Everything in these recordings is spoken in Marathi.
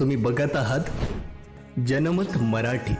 तुम्ही बघत आहात जनमत मराठी.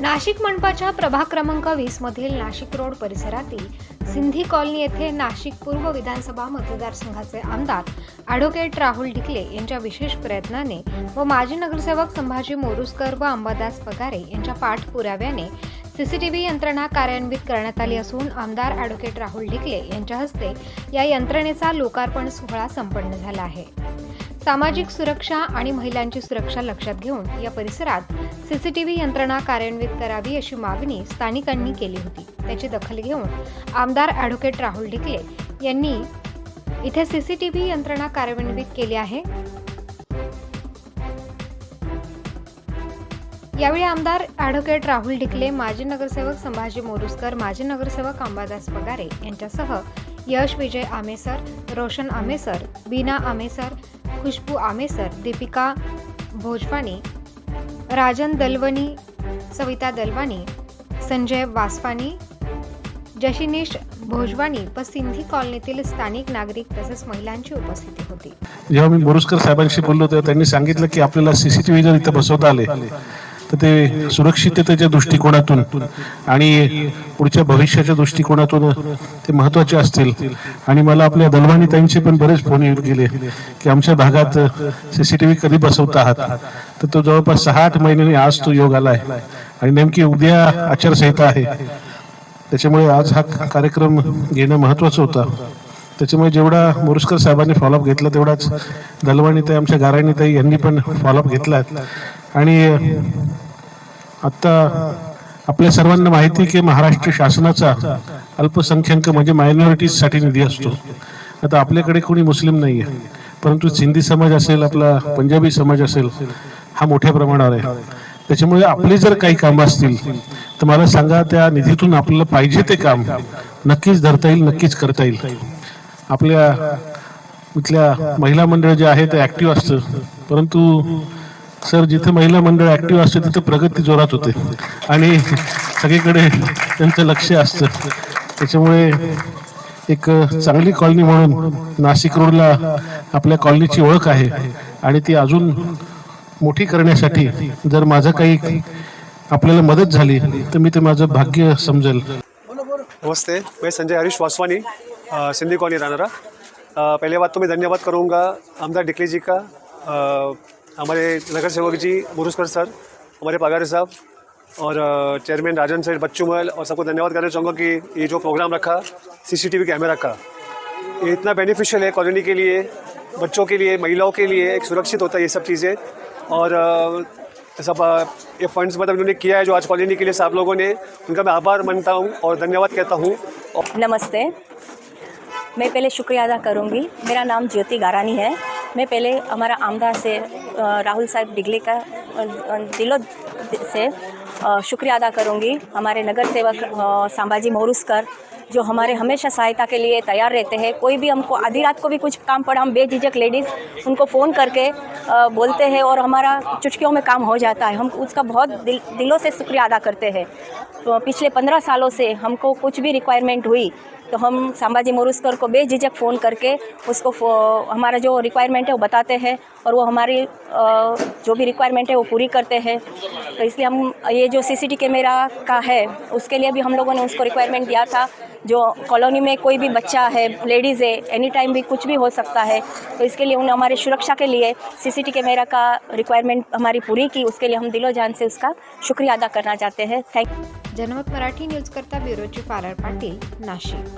नाशिक मंडपाच्या प्रभाग क्रमांक वीस मधील नाशिक रोड परिसरातील सिंधी कॉलनी येथे नाशिक पूर्व विधानसभा मतदारसंघाचे आमदार ॲडव्होकेट राहुल ढिकले यांच्या विशेष प्रयत्नाने व माजी नगरसेवक संभाजी मोरुसकर व अंबादास पगारे यांच्या पाठपुराव्याने सीसीटीव्ही यंत्रणा कार्यान्वित करण्यात आली असून आमदार ॲडव्होकेट राहुल ढिकले यांच्या हस्ते या यंत्रणेचा लोकार्पण सोहळा संपन्न झाला आहे. सामाजिक सुरक्षा आणि महिलांची सुरक्षा लक्षात घेऊन या परिसरात सीसीटीव्ही यंत्रणा कार्यान्वित करावी अशी मागणी स्थानिकांनी केली होती. त्याची दखल घेऊन आमदार ॲडव्होकेट राहुल ढिकले यांनी इथे सीसीटीव्ही यंत्रणा कार्यान्वित केली आहे. यावेळी आमदार ॲडव्होकेट राहुल ढिकले माजी नगरसेवक संभाजी मोरुसकर माजी नगरसेवक अंबादास पगारे यांच्यासह यश विजय आमेसर रोशन आमेसर बीना आमेसर खुशबू आमेसर दीपिका भोजवानी राजन दलवणी सविता दलवानी संजय वासवानी जशिनीश भोजवानी व सिंधी कॉलनीतील स्थानिक नागरिक तसेच महिलांची उपस्थिती होती. जेव्हा मी बोरुसकर साहेबांशी बोललो तेव्हा त्यांनी सांगितलं की आपल्याला सीसीटीव्ही जर इथं बसवता आले तर ते सुरक्षिततेच्या दृष्टिकोनातून आणि पुढच्या भविष्याच्या दृष्टिकोनातून ते महत्त्वाचे असतील. आणि मला आपल्या दलवानी ताईंचे पण बरेच फोन येऊन गेले की आमच्या भागात सीसीटीव्ही कधी बसवता आहात? तर तो जवळपास सहा आठ महिन्यांनी आज तो योग आलाय. आणि नेमकी उद्या आचारसंहिता आहे. त्याच्यामुळे आज हा कार्यक्रम घेणं महत्वाचं होतं. त्याच्यामुळे जेवढा मोरुस्कर साहेबांनी फॉलोअप घेतला तेवढाच दलवाणीताई आमच्या गाराणीताई यांनी पण फॉलोअप घेतला आणि आत्ता आपल्या सर्वांना माहिती की महाराष्ट्र शासनाचा अल्पसंख्याक म्हणजे मायनॉरिटीजसाठी निधी असतो. आता आपल्याकडे कोणी मुस्लिम नाही आहे परंतु सिंधी समाज असेल आपला पंजाबी समाज असेल हा मोठ्या प्रमाणावर आहे. त्याच्यामुळे आपले जर काही कामं असतील तर मला सांगा त्या निधीतून आपल्याला पाहिजे ते काम नक्कीच धरता येईल नक्कीच करता येईल. आपल्या इथल्या महिला मंडळ जे आहे ते ऍक्टिव्ह असतं परंतु सर जिथे महिला मंडळ ऍक्टिव्ह असते तिथे प्रगती जोरात होते. आणि सगळीकडे त्यांचं लक्ष असतं. त्याच्यामुळे एक चांगली कॉलनी म्हणून नाशिक रोडला आपल्या कॉलनीची ओळख आहे. आणि ती अजून मोठी करण्यासाठी जर माझं काही आपल्याला मदत झाली तर मी ते माझं भाग्य समजेल. नमस्ते मैं संजय हरीश वासवानी सिंधी कॉलोनी रानारा पहले बात तो मैं धन्यवाद करूँगा आमदार डिकली जी का हमारे नगर सेवक जी मुरुस्कर सर, हमारे पगारे साहब और चेयरमैन राजन सर बच्चूमल और सबको धन्यवाद करना चाहूँगा कि ये जो प्रोग्राम रखा सीसीटीवी कैमरा का, ये इतना बेनिफिशियल है कॉलोनी के लिए, बच्चों के लिए, महिलाओं के लिए, एक सुरक्षित होता है ये सब चीज़ें और सब ये फंड्स मतलब इन्होंने किया है जो आज कॉलोनी के लिए सब लोगों ने, उनका मैं आभार मानता हूँ और धन्यवाद कहता हूँ। नमस्ते। मैं पहले शुक्रिया अदा करूँगी। मेरा नाम ज्योति गारानी है। मैं पहले हमारा आमदार से राहुल साहब डिगले का दिलो से शुक्रिया अदा करूँगी। हमारे नगर सेवक संभाजी मोरुस्कर, जो हमारे हमेशा सहायता के लिए तैयार रहते हैं, कोई भी हमको आधी रात को भी कुछ काम पड़ा, हम बेझिझक लेडीज़, उनको फ़ोन करके बोलते हैं और हमारा चुटकियों में काम हो जाता है। हम उसका बहुत दिल, दिलों से शुक्रिया अदा करते हैं। तो पिछले पंद्रह सालों से हमको कुछ भी रिक्वायरमेंट हुई तो हम संभाजी मोरुस्कर को बेझिझक फ़ोन करके उसको हमारा जो रिक्वायरमेंट है वो बताते हैं और वो हमारी जो भी रिक्वायरमेंट है वो पूरी करते हैं। तो इसलिए हम, ये जो सीसीटी कैमरा का है, उसके लिए भी हम लोगों ने उसको रिक्वायरमेंट दिया था। जो कॉलोनी में कोई भी बच्चा है लेडीज़ है एनी टाइम भी कुछ भी हो सकता है तो इसके लिए उन्होंने हमारे सुरक्षा के लिए सीसीटी कैमरा का रिक्वायरमेंट हमारी पूरी की। उसके लिए हम दिलो जान से उसका शुक्रिया अदा करना चाहते हैं। थैंक जनमत मराठी न्यूज़ करता ब्युरो आर पाटील, नाशिक।